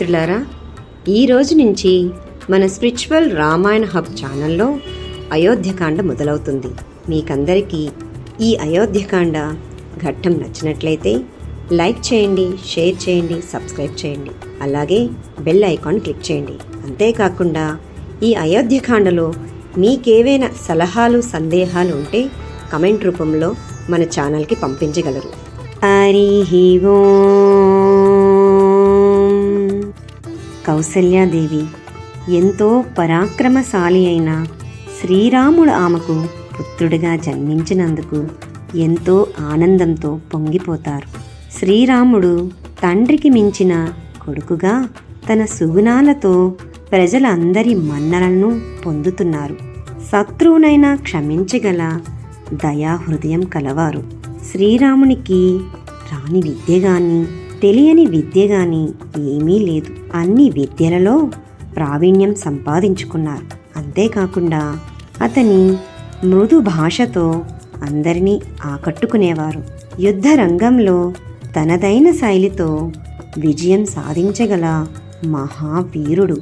మిత్రులారా ఈ రోజు నుంచి మన స్పిరిచువల్ రామాయణ హబ్ ఛానల్లో అయోధ్యకాండ మొదలవుతుంది. మీకందరికీ ఈ అయోధ్యకాండ ఘట్టం నచ్చినట్లయితే లైక్ చేయండి షేర్ చేయండి సబ్స్క్రైబ్ చేయండి. అలాగే బెల్ ఐకాన్ క్లిక్ చేయండి. అంతేకాకుండా ఈ అయోధ్యకాండలో మీకేవైనా సలహాలు సందేహాలు ఉంటే కమెంట్ రూపంలో మన ఛానల్కి పంపించగలరు. హరి ఓం. కౌసల్యాదేవి. ఎంతో పరాక్రమశాలి అయిన శ్రీరాముడు ఆమెకు పుత్రుడిగా జన్మించినందుకు ఎంతో ఆనందంతో పొంగిపోతారు. శ్రీరాముడు తండ్రికి మించిన కొడుకుగా తన సుగుణాలతో ప్రజలందరి మన్ననలను పొందుతున్నారు. శత్రువునైనా క్షమించగల దయాహృదయం కలవారు. శ్రీరామునికి రాని విద్య కానీ తెలియని విద్య కానీ ఏమీ లేదు. అన్ని విద్యలలో ప్రావీణ్యం సంపాదించుకున్నారు. అంతేకాకుండా అతని మృదు భాషతో అందరినీ ఆకట్టుకునేవారు. యుద్ధ రంగంలో తనదైన శైలితో విజయం సాధించగల మహావీరుడు.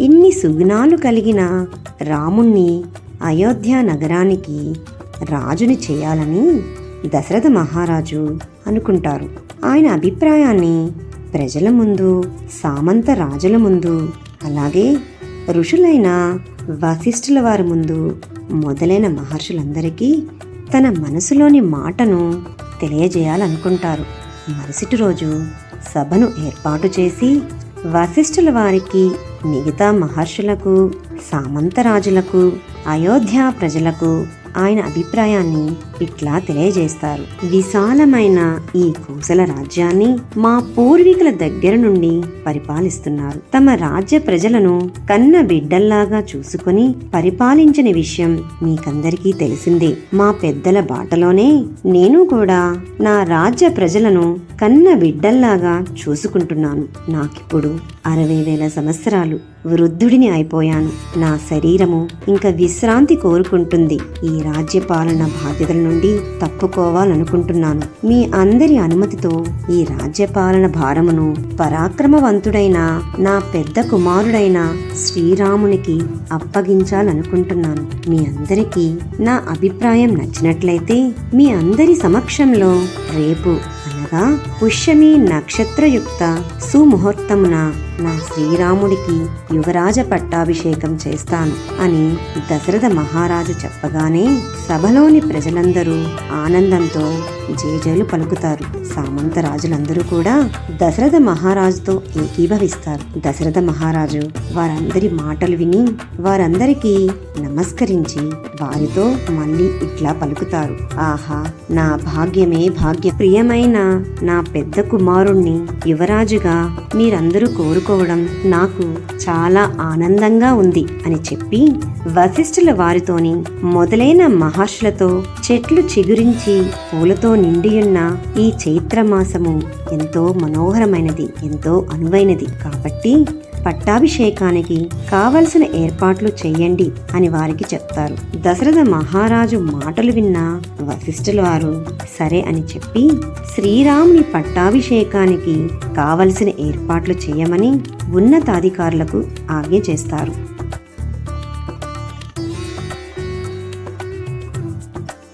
ఇన్ని సుగుణాలు కలిగిన రాముణ్ణి అయోధ్య నగరానికి రాజుని చేయాలని దశరథ మహారాజు అనుకుంటారు. ఆయన అభిప్రాయాన్ని ప్రజల ముందు సామంత రాజుల ముందు అలాగే ఋషులైన వశిష్ఠుల వారి ముందు మొదలైన మహర్షులందరికీ తన మనసులోని మాటను తెలియజేయాలనుకుంటారు. మరుసటి రోజు సభను ఏర్పాటు చేసి వశిష్ఠుల వారికి మిగతా మహర్షులకు సామంతరాజులకు అయోధ్య ప్రజలకు ఆయన అభిప్రాయాన్ని ఇట్లా తెలియజేస్తారు. విశాలమైన ఈ కోసల రాజ్యాన్ని మా పూర్వీకుల దగ్గర నుండి పరిపాలిస్తున్నారు. తమ రాజ్య ప్రజలను కన్న బిడ్డల్లాగా చూసుకొని పరిపాలించిన విషయం మీకందరికీ తెలిసిందే. మా పెద్దల బాటలోనే నేను కూడా నా రాజ్య ప్రజలను కన్న బిడ్డల్లాగా చూసుకుంటున్నాను. నాకిప్పుడు అరవై వేల సంవత్సరాలు వృద్ధుడిని అయిపోయాను. నా శరీరము ఇంకా విశ్రాంతి కోరుకుంటుంది. ఈ రాజ్య రాజ్యపాలన బాధ్యతల నుండి తప్పుకోవాలనుకుంటున్నాను. మీ అందరి అనుమతితో ఈ రాజ్యపాలన భారమును పరాక్రమవంతుడైన నా పెద్ద కుమారుడైన శ్రీరామునికి అప్పగించాలనుకుంటున్నాను. మీ అందరికీ నా అభిప్రాయం నచ్చినట్లయితే మీ అందరి సమక్షంలో రేపు అనగా పుష్యమి నక్షత్రయుక్త సుముహూర్తమున నా శ్రీరాముడికి యువరాజ పట్టాభిషేకం చేస్తాను అని దశరథ మహారాజు చెప్పగానే సభలోని ప్రజలందరూ ఆనందంతో జేజేలు పలుకుతారు. సామంత రాజులందరూ కూడా దశరథ మహారాజుతో ఏకీభవిస్తారు. దశరథ మహారాజు వారందరి మాటలు విని వారందరికీ నమస్కరించి వారితో మళ్ళీ ఇట్లా పలుకుతారు. ఆహా నా భాగ్యమే భాగ్య. ప్రియమైన నా పెద్ద కుమారుణ్ణి యువరాజుగా మీరందరూ కోరుకోవడం నాకు చాలా ఆనందంగా ఉంది అని చెప్పి వశిష్ఠుల వారితోని మొదలైన మహర్షులతో చెట్లు చిగురించి పూలతో నిండియున్న ఈ చైత్రమాసము ఎంతో మనోహరమైనది ఎంతో అనువైనది. కాబట్టి పట్టాభిషేకానికి కావలసిన ఏర్పాట్లు చెయ్యండి అని వారికి చెప్తారు. దశరథ మహారాజు మాటలు విన్న వశిష్ఠుల వారు సరే అని చెప్పి శ్రీరాముని పట్టాభిషేకానికి కావలసిన ఏర్పాట్లు చేయమని ఉన్నతాధికారులకు ఆజ్ఞ చేస్తారు.